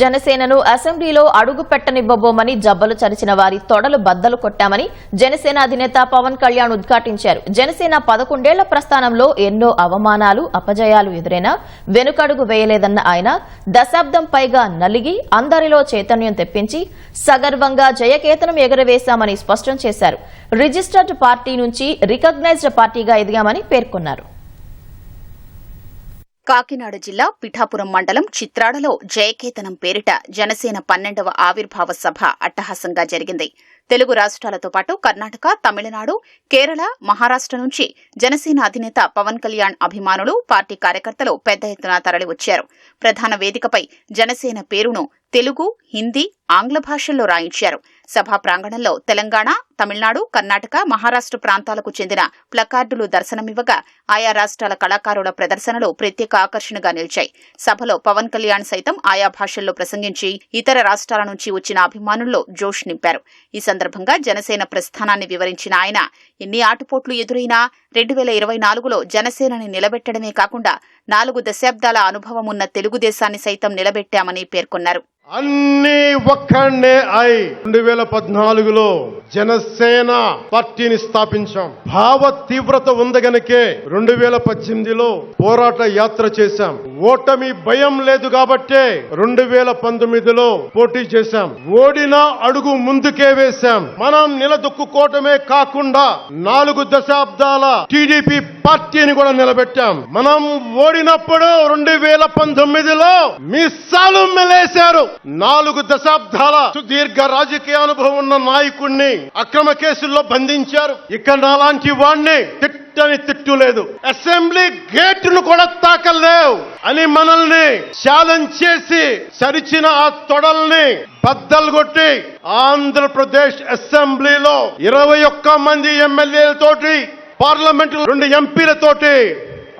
జనసేనను అసెంబ్లీలో అడుగు పెట్టనివ్వబోమని జబ్బలు చరిచిన వారి తొడలు బద్దలు కొట్టామని జనసేన అధినేత పవన్ కళ్యాణ్ ఉద్ఘాటించారు. జనసేన పదకొండేళ్ళ ప్రస్థానంలో ఎన్నో అవమానాలు అపజయాలు ఎదురైనా వెనుకడుగు వేయలేదన్న ఆయన దశాబ్దం పైగా నలిగి అందరిలో చైతన్యం తెప్పించి సగర్వంగా జయకేతనం ఎగరవేశామని స్పష్టం చేశారు. రిజిస్టర్డ్ పార్టీ నుంచి రికగ్నైజ్డ్ పార్టీగా ఎదిగామని పేర్కొన్నారు. కాకినాడ జిల్లా పిఠాపురం మండలం చిత్రాడలో జయకేతనం పేరిట జనసేన పన్నెండవ ఆవిర్భావ సభ అట్టహాసంగా జరిగింది. తెలుగు రాష్ట్రాలతో పాటు కర్ణాటక తమిళనాడు కేరళ మహారాష్ట్ర నుంచి జనసేన అధినేత పవన్ కళ్యాణ్ అభిమానులు పార్టీ కార్యకర్తలు పెద్ద ఎత్తున తరలివచ్చారు. ప్రధాన వేదికపై జనసేన పేరును తెలుగు హిందీ ఆంగ్ల భాషల్లో రాయించారు. సభా ప్రాంగణంలో తెలంగాణ తమిళనాడు కర్ణాటక మహారాష్ట్ర ప్రాంతాలకు చెందిన ప్లకార్డులు దర్శనమివ్వగా ఆయా రాష్ట్రాల కళాకారుల ప్రదర్శనలు ప్రత్యేక ఆకర్షణగా నిలిచాయి. సభలో పవన్ కళ్యాణ్ సైతం ఆయా భాషల్లో ప్రసంగించి ఇతర రాష్ట్రాల నుంచి వచ్చిన అభిమానుల్లో జోష్ నింపారు. ఈ సందర్భంగా జనసేన ప్రస్థానాన్ని వివరించిన ఆయన ఎన్ని ఆటుపోట్లు ఎదురైనా రెండు వేల ఇరవై నాలుగులో జనసేనని నిలబెట్టడమే కాకుండా నాలుగు దశాబ్దాల అనుభవం ఉన్న తెలుగుదేశాన్ని సైతం నిలబెట్టామని పేర్కొన్నారు. అన్ని ఒక్కడే అయి రెండు వేల పద్నాలుగులో జనసేన పార్టీని స్థాపించాం. భావ తీవ్రత ఉంది గనకే రెండు వేల పద్దెనిమిదిలో పోరాట యాత్ర చేశాం. ఓటమి భయం లేదు కాబట్టే రెండు వేల పంతొమ్మిదిలో పోటీ చేశాం. ఓడిన అడుగు ముందుకే వేశాం. మనం నిలదొక్కుకోవటమే కాకుండా నాలుగు దశాబ్దాల టీడీపీ పార్టీని కూడా నిలబెట్టాం. మనం ఓడినప్పుడు రెండు వేల పంతొమ్మిదిలో మిస్సాలు మెలేశారు. నాలుగు దశాబ్దాల సుదీర్ఘ రాజకీయ అనుభవం ఉన్న నాయకుణ్ణి అక్రమ కేసుల్లో బంధించారు. ఇక్కడ నాలాంటి వాణ్ణి తిట్టని తిట్టు లేదు. అసెంబ్లీ గేటును కూడా తాకలేవు అని మనల్ని ఛాలెంజ్ చేసి సరిచిన ఆ తొడల్ని బద్దలు కొట్టి ఆంధ్రప్రదేశ్ అసెంబ్లీలో ఇరవై ఒక్క మంది ఎమ్మెల్యేలతోటి పార్లమెంట్ రెండు ఎంపీలతోటి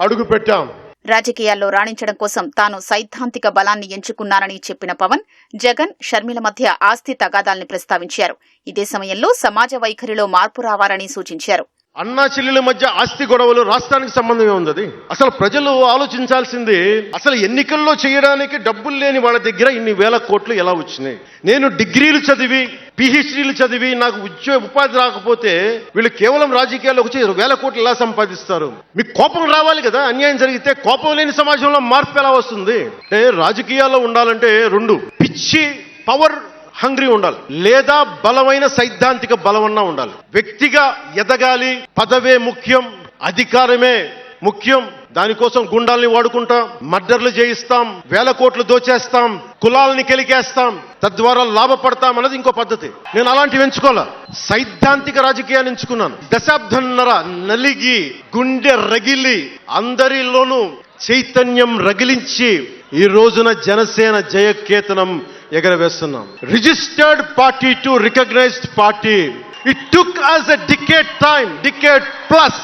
అడుగు పెట్టాం రాజకీయాల్లో రాణించడం కోసం తాను సైద్ధాంతిక బలాన్ని ఎంచుకున్నానని చెప్పిన పవన్ జగన్ షర్మిల మధ్య ఆస్తి తగాదాల్ని ప్రస్తావించారు. ఇదే సమయంలో సమాజ వైఖరిలో మార్పు రావాలని సూచించారు. అన్నా చెల్లెల మధ్య ఆస్తి గొడవలు రాష్ట్రానికి సంబంధమే ఉంది అసలు ప్రజలు ఆలోచించాల్సింది అసలు ఎన్నికల్లో చేయడానికి డబ్బులు లేని వాళ్ళ దగ్గర ఇన్ని వేల కోట్లు ఎలా వచ్చినాయి? నేను డిగ్రీలు చదివి పిహెచ్డీలు చదివి నాకు ఉద్యోగ ఉపాధి రాకపోతే వీళ్ళు కేవలం రాజకీయాల్లోకి వచ్చి వేల కోట్లు ఎలా సంపాదిస్తారు? మీకు కోపం రావాలి కదా? అన్యాయం జరిగితే కోపం లేని సమాజంలో మార్పు ఎలా వస్తుంది? అంటే రాజకీయాల్లో ఉండాలంటే రెండు పిచ్చి పవర్ హంగ్రీ ఉండాలి. లేదా బలమైన సైద్ధాంతిక బలమన్నా ఉండాలి. వ్యక్తిగా ఎదగాలి పదవే ముఖ్యం అధికారమే ముఖ్యం. దానికోసం గుండాల్ని వాడుకుంటాం మర్డర్లు చేయిస్తాం వేల కోట్లు దోచేస్తాం కులాలని కెలికేస్తాం తద్వారా లాభపడతాం అన్నది ఇంకో పద్ధతి. నేను అలాంటివి ఎంచుకోవాల? సైద్ధాంతిక రాజకీయాన్ని ఎంచుకున్నాను. దశాబ్దన్నర నలిగి గుండె రగిలి అందరిలోనూ చైతన్యం రగిలించి ఈ రోజున జనసేన జయకేతనం ఎగరవేస్తున్నాం. Registered party to recognised party. It took us a decade time decade plus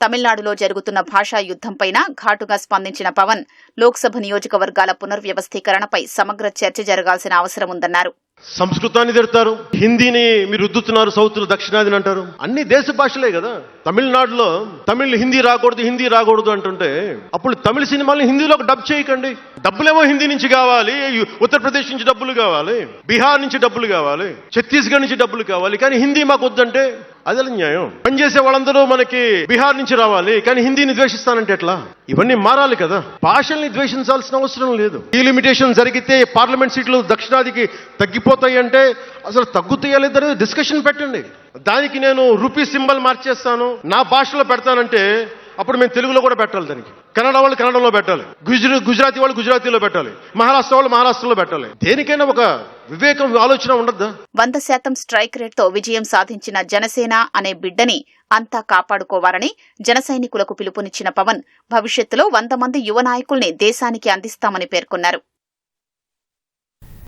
తమిళనాడులో జరుగుతున్న భాషా యుద్ధంపైన ఘాటుగా స్పందించిన పవన్ లోక్సభ నియోజకవర్గాల పునర్వ్యవస్థీకరణపై సమగ్ర చర్చ జరగాల్సిన అవసరం ఉందన్నారు. సంస్కృతాన్ని తిడతారు. హిందీని మీరు రుద్దుతున్నారు సౌత్లు దక్షిణాదిని అంటారు. అన్ని దేశ భాషలే కదా. తమిళనాడులో తమిళ్ హిందీ రాకూడదు హిందీ రాకూడదు అంటుంటే అప్పుడు తమిళ సినిమాలను హిందీలోకి డబ్ చేయకండి. డబ్బులేమో హిందీ నుంచి కావాలి ఉత్తరప్రదేశ్ నుంచి డబ్బులు కావాలి బీహార్ నుంచి డబ్బులు కావాలి ఛత్తీస్గఢ్ నుంచి డబ్బులు కావాలి కానీ హిందీ మాకు వద్దంటే అదే న్యాయం. పనిచేసే వాళ్ళందరూ మనకి బీహార్ నుంచి రావాలి కానీ హిందీని ద్వేషిస్తానంటే ఎట్లా? ఇవన్నీ మారాలి కదా. భాషల్ని ద్వేషించాల్సిన అవసరం లేదు. ఈ లిమిటేషన్ జరిగితే పార్లమెంట్ సీట్లు దక్షిణాదికి తగ్గిపోతాయి అంటే అసలు తగ్గుతాయా లేదనేది డిస్కషన్ పెట్టండి. దానికి నేను రూపీ సింబల్ మార్చేస్తాను. నా భాషలో పెడతానంటే అప్పుడు మేము తెలుగులో కూడా పెట్టాలి దానికి. కన్నడ వాళ్ళు కన్నడలో పెట్టాలి. గుజరా గుజరాతీ వాళ్ళు గుజరాతీలో పెట్టాలి. మహారాష్ట్ర వాళ్ళు మహారాష్ట్రలో పెట్టాలి. దేనికైనా ఒక వివేకం ఆలోచన ఉండద్దా? వంద శాతం స్ట్రైక్ రేట్తో విజయం సాధించిన జనసేన అనే బిడ్డని అంతా కాపాడుకోవాలని జన సైనికులకు పిలుపునిచ్చిన పవన్ భవిష్యత్తులో వంద మంది యువ నాయకుల్ని దేశానికి అందిస్తామని పేర్కొన్నారు.